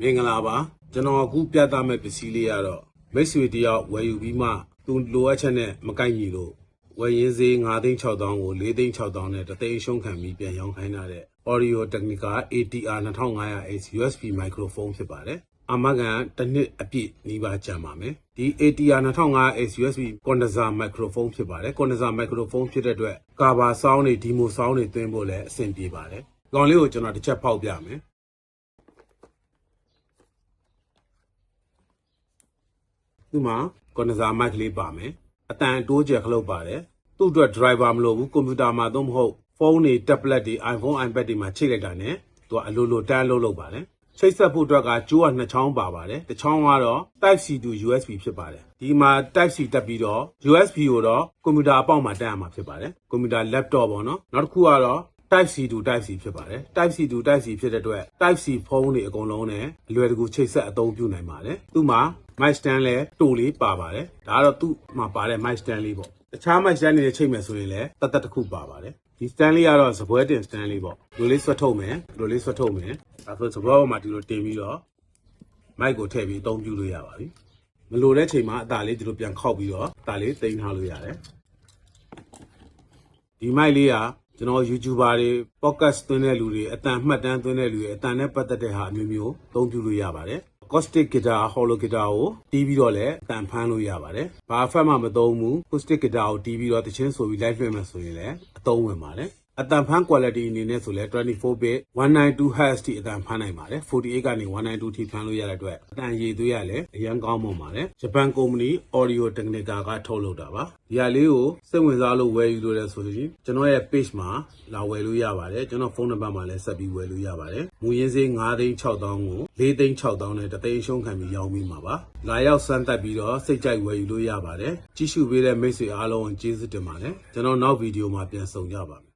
မင်္ဂလာပါကျွန်တော်အခုပြသမဲ့ပစ္စည်းလေးကတော့မိတ်ဆွေတယောက်ဝယ်ယူပြီးမှသူလိုအပ်ချက်နဲ့မကိုက်ညီလို့ဝယ်ရင်းစေး9သိန်း6တောင်းကို4သိန်း6တောင်းနဲ့တသိန်းရှုံးခံပြီးပြန်ရောင်းခိုင်းထားတဲ့ Audio Technica ATR 2500X USB microphone ဖြစ်ပါတယ်အမကန်တစ်နှစ်အပြည့်နီးပါးကြာပါမယ်ဒီ ATR 2500X USB condenser microphone ဖြစ်ပါတယ် condenser microphone ဖြစ်တဲ့အတွက်ကာဘာဆောင်းတွေဒီမိုဆောင်းတွေသွင်းဖို့လည်းအဆင်ပြေပါတယ်ဒီကောင်လေးကိုကျွန်တော်တစ်ချက်ဖောက်ပြမယ် သူ့မှာကွန်ဒစာမိုက်ကလေးပါမယ်အတန်တိုးကျယ်ခလုတ်ပါတယ်သူ့အတွက် driver မလိုဘူးကွန်ပျူတာမှာသို့မဟုတ်ဖုန်းတွေ tablet တွေ iPhone iPad တွေမှာချိတ်လိုက်တာ ਨੇ သူကအလိုလိုတန်းလို့လုပ်ပါတယ်ချိတ်ဆက်ဖို့အတွက်ကကျိုးကနှစ်ချောင်းပါပါတယ်တစ်ချောင်းကတော့ Type C to USB ဖြစ်ပါတယ်ဒီမှာ Type C တက်ပြီးတော့ USB ကိုတော့ကွန်ပျူတာအပေါက်မှာတက်ရမှာဖြစ်ပါတယ်ကွန်ပျူတာ laptop ပေါ့နော်နောက်တစ်ခုကတော့ Type C to Type C ဖြစ်ပါတယ် Type C to Type C ဖြစ်တဲ့အတွက် Type C ဖုန်းတွေအကုန်လုံးနဲ့အလွယ်တကူချိတ်ဆက်အသုံးပြုနိုင်ပါတယ်သူ့မှာ mic stand လဲတူလေးပါပါတယ်ဒါကတော့သူ့မှာပါတဲ့ mic stand လေးပေါ့တခြား mic stand တွေနဲ့ချိန်မယ်ဆိုရင်လည်းတတ်တတ်တစ်ခုပါပါတယ်ဒီ stand လေးကတော့စပွဲတင် stand လေးပေါ့ဒီလိုလေးဆွတ်ထုတ်မယ်ဒီလိုလေးဆွတ်ထုတ်မယ်ဒါဆိုစပွဲပေါ်မှာဒီလိုတင်ပြီးတော့ mic ကိုထည့်ပြီးအသုံးပြုလို့ရပါပြီမလိုတဲ့ချိန်မှာအသာလေးဒီလိုပြန်ခောက်ပြီးတော့အသာလေးတင်ထားလို့ရတယ်ဒီမိုက်လေးကကျွန်တော် YouTuber တွေ podcast သွင်းတဲ့လူတွေအတန်မှတ်တမ်းသွင်းတဲ့လူတွေအတန်နဲ့ပတ်သက်တဲ့ဟာအမျိုးမျိုးအသုံးပြုလို့ရပါတယ် acoustic guitar hollow guitar ကိုတီးပြီးတော့လည်းအတန်ဖမ်းလို့ရပါတယ်ဘာဖက်မှမသုံးဘူး acoustic guitar ကိုတီးပြီးတော့တချင်းဆိုပြီး live လွှင့်မယ်ဆိုရင်လည်းအသုံးဝင်ပါတယ် အတန်ဖန်း quality အနေနဲ့ဆိုလဲ24 bit 192 Hz ထိအတန်ဖန်းနိုင်ပါတယ်48ကနေ192ထိဖန်းလို့ရတဲ့အတွက်အတန်ရည်သွေးရလဲအရန်ကောင်းမွန်ပါတယ်ဂျပန်ကုမ္ပဏီ Audio Technica ကထုတ်လုပ်တာပါဒီဟာလေးကိုစိတ်ဝင်စားလို့ဝယ်ယူလို့လဲဆိုရင်ကျွန်တော်ရဲ့ page မှာလာဝယ်လို့ရပါတယ်ကျွန်တော်ဖုန်းနံပါတ်မှာလည်းဆက်ပြီးဝယ်လို့ရပါတယ်မူရင်းစေး9သိန်း6တောင်းကို4သိန်း6တောင်းနဲ့တသိန်းရှုံးခံပြီးရောင်းပြီးမှာပါလာရောက်စမ်းသပ်ပြီးတော့စိတ်ကြိုက်ဝယ်ယူလို့ရပါတယ်ကြည့်ရှုပေးတဲ့မိတ်ဆွေအားလုံးကိုကျေးဇူးတင်ပါတယ်ကျွန်တော်နောက်ဗီဒီယိုမှာပြန်ဆောင်ကြပါမယ်